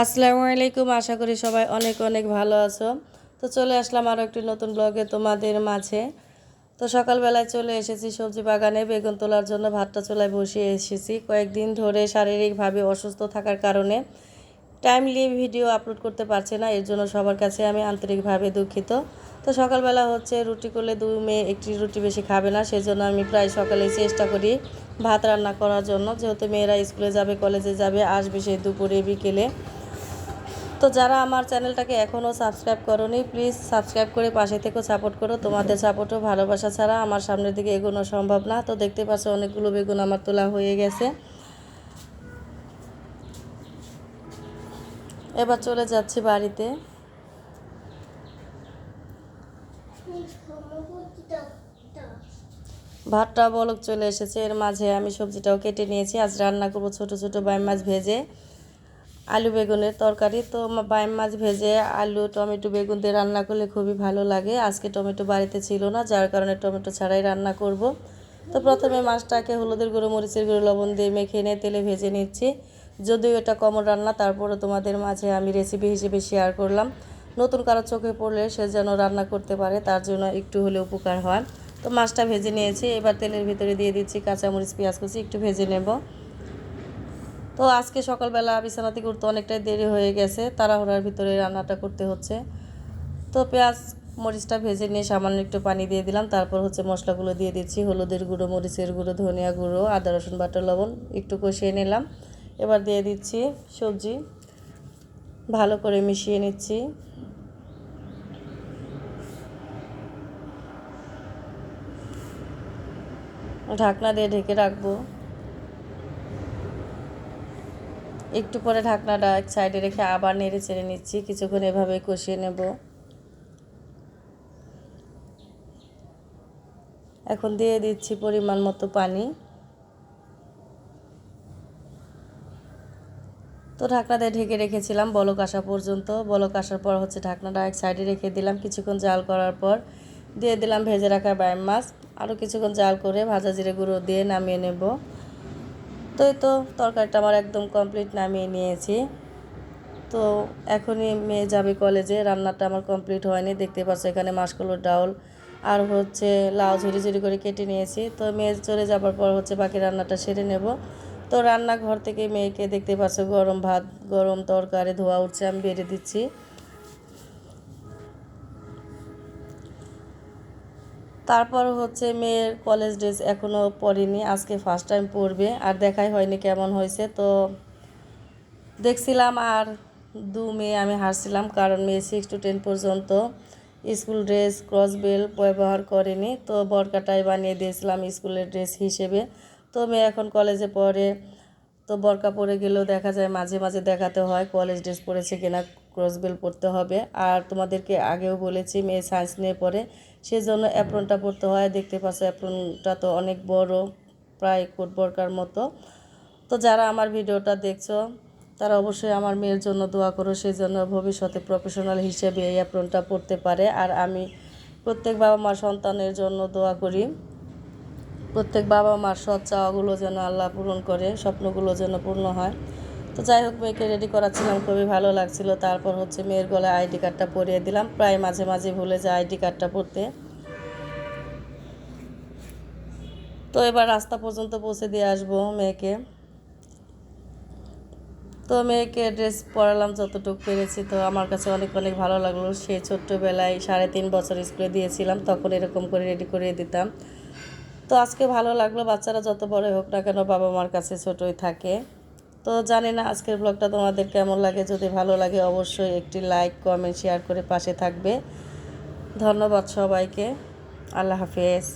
আসসালামু আলাইকুম, আশা করি সবাই অনেক অনেক ভালো আছো। তো চলে আসলাম আরও একটি নতুন ব্লগে তোমাদের মাঝে। তো সকালবেলায় চলে এসেছি সবজি বাগানে, বেগুন তোলার জন্য ভাতটা চুলায় বসিয়ে এসেছি। কয়েকদিন ধরে শারীরিকভাবে অসুস্থ থাকার কারণে টাইমলি ভিডিও আপলোড করতে পারছে না, এর জন্য সবার কাছে আমি আন্তরিকভাবে দুঃখিত। তো সকালবেলা হচ্ছে রুটি করলে দুই মেয়ে একটি রুটি বেশি খাবে না, সেজন্য আমি প্রায় সকালে চেষ্টা করি ভাত রান্না করার জন্য। যেহেতু মেয়েরা স্কুলে যাবে, কলেজে যাবে, আসবে সেই দুপুরে, বিকেলে। তো যারা আমার চ্যানেলটাকে এখনও সাবস্ক্রাইব করোনি প্লিজ সাবস্ক্রাইব করে পাশে থেকেও সাপোর্ট করো। তোমাদের সাপোর্টও ভালোবাসা ছাড়া আমার সামনের দিকে এগোনো সম্ভব না। তো দেখতে পাচ্ছ অনেকগুলো বেগুন আমার তোলা হয়ে গেছে। এবার চলে যাচ্ছি বাড়িতে। ভাতটা বলক চলে এসেছে। এর মাঝে আমি সবজিটাও কেটে নিয়েছি। আজ রান্না করব ছোট ছোট বাইম মাছ ভেজে। আলু বেগুনের তরকারি। তো বাইম মাছ ভেজে আলু, টমেটো বেগুন দিয়ে রান্না করলে খুবই ভালো লাগে। আজকে টমেটো বাড়িতে ছিল না, যার কারণে টমেটো ছাড়াই রান্না করব। তো প্রথমে মাছটাকে হলুদের গুঁড়ো, মরিচের গুঁড়ো, লবণ দিয়ে মেখে নিয়ে তেলে ভেজে নিচ্ছি। যদিও এটা কমন রান্না তারপরে তোমাদের মাঝে আমি রেসিপি হিসেবে শেয়ার করলাম। নতুন কারও চোখে পড়লে সে যেন রান্না করতে পারে, তার জন্য একটু হলে উপকার হয়। তো মাছটা ভেজে নিয়েছি, এবার তেলের ভিতরে দিয়ে দিচ্ছি কাঁচামরিচ, পেঁয়াজ কুচি, একটু ভেজে নেব। তো আজকে সকালবেলা বিছানাতে করতে অনেকটাই দেরি হয়ে গেছে, তাড়াহুড়ার ভিতরে রান্নাটা করতে হচ্ছে। তো পেঁয়াজ মরিচটা ভেজে নিয়ে সামান্য একটু পানি দিয়ে দিলাম, তারপর হচ্ছে মশলাগুলো দিয়ে দিচ্ছি, হলুদের গুঁড়ো, মরিচের গুঁড়ো, ধনিয়া গুঁড়ো, আদা, রসুন, বাটা, লবণ একটু কষিয়ে নিলাম। এবার দিয়ে দিচ্ছি সবজি, ভালো করে মিশিয়ে নিচ্ছি। ঢাকনা দিয়ে ঢেকে রাখব। একটু পরে ঢাকনাটা এক সাইডে রেখে আবার নেড়ে চেড়ে নিচ্ছি। কিছুক্ষণ এভাবে কষিয়ে নেব। এখন দিয়ে দিচ্ছি পরিমাণ মতো পানি। তো ঢাকনাতে ঢেকে রেখেছিলাম বলক আসা পর্যন্ত। বলক আসার পর হচ্ছে ঢাকনাটা এক সাইডে রেখে দিলাম। কিছুক্ষণ জাল করার পর দিয়ে দিলাম ভেজে রাখা বাইম মাছ। আরও কিছুক্ষণ জাল করে ভাজা জিরে গুঁড়ো দিয়ে নামিয়ে নেব। তো এই তো তরকারিটা আমার একদম কমপ্লিট নামিয়ে নিয়েছি। তো এখনই মেয়ে যাবে কলেজে, রান্নাটা আমার কমপ্লিট হয়নি। দেখতে পাচ্ছ এখানে মাসকলোর ডাউল আর হচ্ছে লাউ ঝুরি ঝুরি করে কেটে নিয়েছি। তো মেয়ে চলে যাবার পর হচ্ছে বাকি রান্নাটা সেরে নেব। তো রান্নাঘর থেকে মেয়েকে দেখতে পাচ্ছ গরম ভাত, গরম তরকারি, ধোয়া উঠছে, আমি বেড়ে দিচ্ছি। তারপর হচ্ছে মেয়ের কলেজ ড্রেস এখনও পরেনি আজকে ফার্স্ট টাইম পরবে আর দেখাই হয়নি কেমন হয়েছে। তো দেখছিলাম আর দু মেয়ে আমি হারছিলাম, কারণ মেয়ে সিক্স টু টেন পর্যন্ত স্কুল ড্রেস ক্রস বেল ব্যবহার করেনি। তো বরকাটাই বানিয়ে দিয়েছিলাম স্কুলের ড্রেস হিসেবে। তো মেয়ে এখন কলেজে পড়ে, তো বরকা পরে গেলেও দেখা যায় মাঝে মাঝে দেখাতে হয় কলেজ ড্রেস পরেছে কিনা। ক্রস বেল পরতে হবে। আর তোমাদেরকে আগেও বলেছি, মেয়ে সায়েন্স নিয়ে পড়ে সেজন্য অ্যাপ্রনটা পরতে হয়। দেখতে পাচ্ছ অ্যাপ্রনটা তো অনেক বড়, প্রায় কোট বরকার মতো। তো যারা আমার ভিডিওটা দেখছ, তারা অবশ্যই আমার মেয়ের জন্য দোয়া করো। সেই জন্য ভবিষ্যতে প্রফেশনাল হিসেবে এই অ্যাপ্রনটা পড়তে পারে। আর আমি প্রত্যেক বাবা মার সন্তানের জন্য দোয়া করি। প্রত্যেক বাবা মার সৎ চাওয়াগুলো যেন আল্লাহ পূরণ করে, স্বপ্নগুলো যেন পূর্ণ হয়। তো যাই হোক মেয়েকে রেডি করাচ্ছিলাম, খুবই ভালো লাগছিল। তারপর হচ্ছে মেয়ের গলায় আইডি কার্ডটা পরিয়ে দিলাম। প্রায় মাঝে মাঝে ভুলে যায় আইডি কার্ডটা পড়তে। তো এবার রাস্তা পর্যন্ত পৌঁছে দিয়ে আসব মেয়েকে। তো মেয়েকে ড্রেস পরালাম যতটুকু পেরেছি। তো আমার কাছে অনেক অনেক ভালো লাগল। সেই ছোট্টবেলায় সাড়ে তিন বছর স্কুলে দিয়েছিলাম, তখন এরকম করে রেডি করিয়ে দিতাম। তো আজকে ভালো লাগল। বাচ্চারা যত বড় হোক না কেন বাবা মার কাছে ছোটই থাকে। তো জানি না আজকের ব্লগটা তোমাদের কেমন লাগে। যদি ভালো লাগে অবশ্যই একটি লাইক কমেন্ট শেয়ার করে পাশে থাকবে। ধন্যবাদ সবাইকে। আল্লাহ হাফেজ।